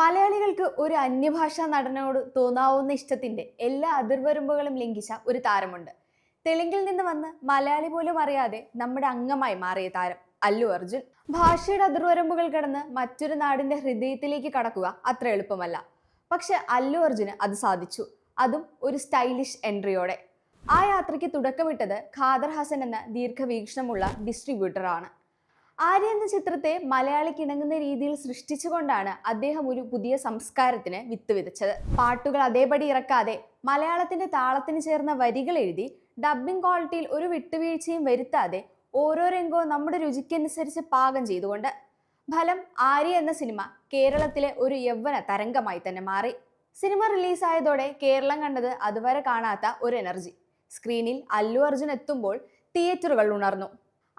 മലയാളികൾക്ക് ഒരു അന്യഭാഷാ നടനോട് തോന്നാവുന്ന ഇഷ്ടത്തിന്റെ എല്ലാ അതിർവരമ്പുകളും ലംഘിച്ച ഒരു താരമുണ്ട്. തെലുങ്കിൽ നിന്ന് വന്ന് മലയാളി പോലും അറിയാതെ നമ്മുടെ അംഗമായി മാറിയ താരം അല്ലു അർജുൻ. ഭാഷയുടെ അതിർവരമ്പുകൾ കടന്ന് മറ്റൊരു നാടിന്റെ ഹൃദയത്തിലേക്ക് കടക്കുക അത്ര എളുപ്പമല്ല. പക്ഷെ അല്ലു അർജുന് അത് സാധിച്ചു. അതും ഒരു സ്റ്റൈലിഷ് എൻട്രിയോടെ. ആ യാത്രയ്ക്ക് തുടക്കമിട്ടത് ഖാദർ ഹസൻ എന്ന ദീർഘവീക്ഷണമുള്ള ഡിസ്ട്രിബ്യൂട്ടറാണ്. ആര്യ എന്ന ചിത്രത്തെ മലയാളിക്ക് ഇണങ്ങുന്ന രീതിയിൽ സൃഷ്ടിച്ചുകൊണ്ടാണ് അദ്ദേഹം ഒരു പുതിയ സംസ്കാരത്തിന് വിത്ത് വിതച്ചത് പാട്ടുകൾ അതേപടി ഇറക്കാതെ മലയാളത്തിന്റെ താളത്തിന് ചേർന്ന വരികൾ എഴുതി ഡബ്ബിംഗ് ക്വാളിറ്റിയിൽ ഒരു വിട്ടുവീഴ്ചയും വരുത്താതെ ഓരോ രംഗവും നമ്മുടെ രുചിക്കനുസരിച്ച് പാകം ചെയ്തുകൊണ്ട് ഫലം ആര്യ എന്ന സിനിമ കേരളത്തിലെ ഒരു യൗവന തരംഗമായി തന്നെ മാറി. സിനിമ റിലീസായതോടെ കേരളം കണ്ടത് അതുവരെ കാണാത്ത ഒരു എനർജി. സ്ക്രീനിൽ അല്ലു അർജുൻ എത്തുമ്പോൾ തിയേറ്ററുകൾ ഉണർന്നു.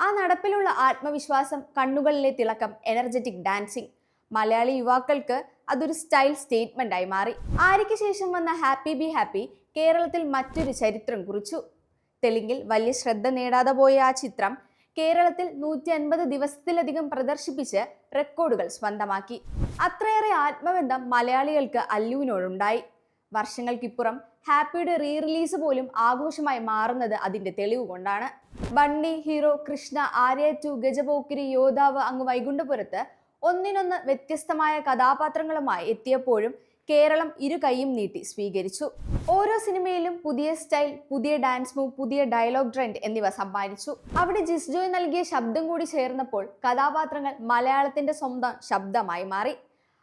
ആ നടപ്പിലുള്ള ആത്മവിശ്വാസം കണ്ണുകളിലെ തിളക്കം എനർജറ്റിക് ഡാൻസിങ് മലയാളി യുവാക്കൾക്ക് അതൊരു സ്റ്റൈൽ സ്റ്റേറ്റ്മെന്റ് ആയി മാറി. ആര്യയ്ക്ക് ശേഷം വന്ന ഹാപ്പി ബി ഹാപ്പി കേരളത്തിൽ മറ്റൊരു ചരിത്രം കുറിച്ചു. തെലുങ്കിൽ വലിയ ശ്രദ്ധ നേടാതെ പോയ ആ ചിത്രം കേരളത്തിൽ നൂറ്റി അൻപത് ദിവസത്തിലധികം പ്രദർശിപ്പിച്ച് റെക്കോർഡുകൾ സ്വന്തമാക്കി. അത്രയേറെ ആത്മബന്ധം മലയാളികൾക്ക് അല്ലുവിനോടുണ്ടായി വർഷങ്ങൾക്കിപ്പുറം ഹാപ്പിയുടെ റീ റിലീസ് പോലും ആഘോഷമായി മാറുന്നത് അതിന്റെ തെളിവ് കൊണ്ടാണ്. ബണ്ണി ഹീറോ കൃഷ്ണ ആര്യ ടു ഗജപോക്കിരി യോദ്ധാവ് അങ്ങ് വൈകുണ്ഠപുരത്ത് ഒന്നിനൊന്ന് വ്യത്യസ്തമായ കഥാപാത്രങ്ങളുമായി എത്തിയപ്പോഴും കേരളം ഇരു കൈയും നീട്ടി സ്വീകരിച്ചു. ഓരോ സിനിമയിലും പുതിയ സ്റ്റൈൽ പുതിയ ഡാൻസ് മൂവ് പുതിയ ഡയലോഗ് ട്രെൻഡ് എന്നിവ സമ്മാനിച്ചു. അവിടെ ജിസ്ജോയ് നൽകിയ ശബ്ദം കൂടി ചേർന്നപ്പോൾ കഥാപാത്രങ്ങൾ മലയാളത്തിന്റെ സ്വന്തം ശബ്ദമായി മാറി.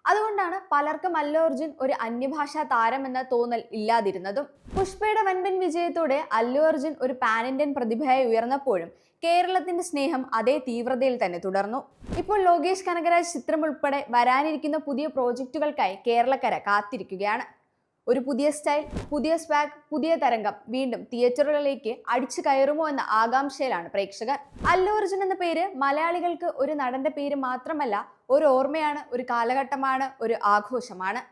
അതുകൊണ്ടാണ് പലർക്കും അല്ലു അർജുൻ ഒരു അന്യഭാഷാ താരമെന്ന തോന്നൽ ഇല്ലാതിരുന്നതും. പുഷ്പയുടെ വൻപൻ വിജയത്തോടെ അല്ലു അർജുൻ ഒരു പാൻ ഇന്ത്യൻ പ്രതിഭയായി ഉയർന്നപ്പോഴും കേരളത്തിന്റെ സ്നേഹം അതേ തീവ്രതയിൽ തന്നെ തുടർന്നു. ഇപ്പോൾ ലോകേഷ് കനകരാജ് ചിത്രം ഉൾപ്പെടെ വരാനിരിക്കുന്ന പുതിയ പ്രോജക്റ്റുകൾക്കായി കേരളക്കര കാത്തിരിക്കുകയാണ്. ഒരു പുതിയ സ്റ്റൈൽ പുതിയ സ്വാഗ് പുതിയ തരംഗം വീണ്ടും തിയേറ്ററുകളിലേക്ക് അടിച്ചു കയറുമോ എന്ന ആകാംക്ഷയിലാണ് പ്രേക്ഷകർ. അല്ലു അർജുൻ എന്ന പേര് മലയാളികൾക്ക് ഒരു നടന്റെ പേര് മാത്രമല്ല ഒരു ഓർമ്മയാണ് ഒരു കാലഘട്ടമാണ് ഒരു ആഘോഷമാണ്.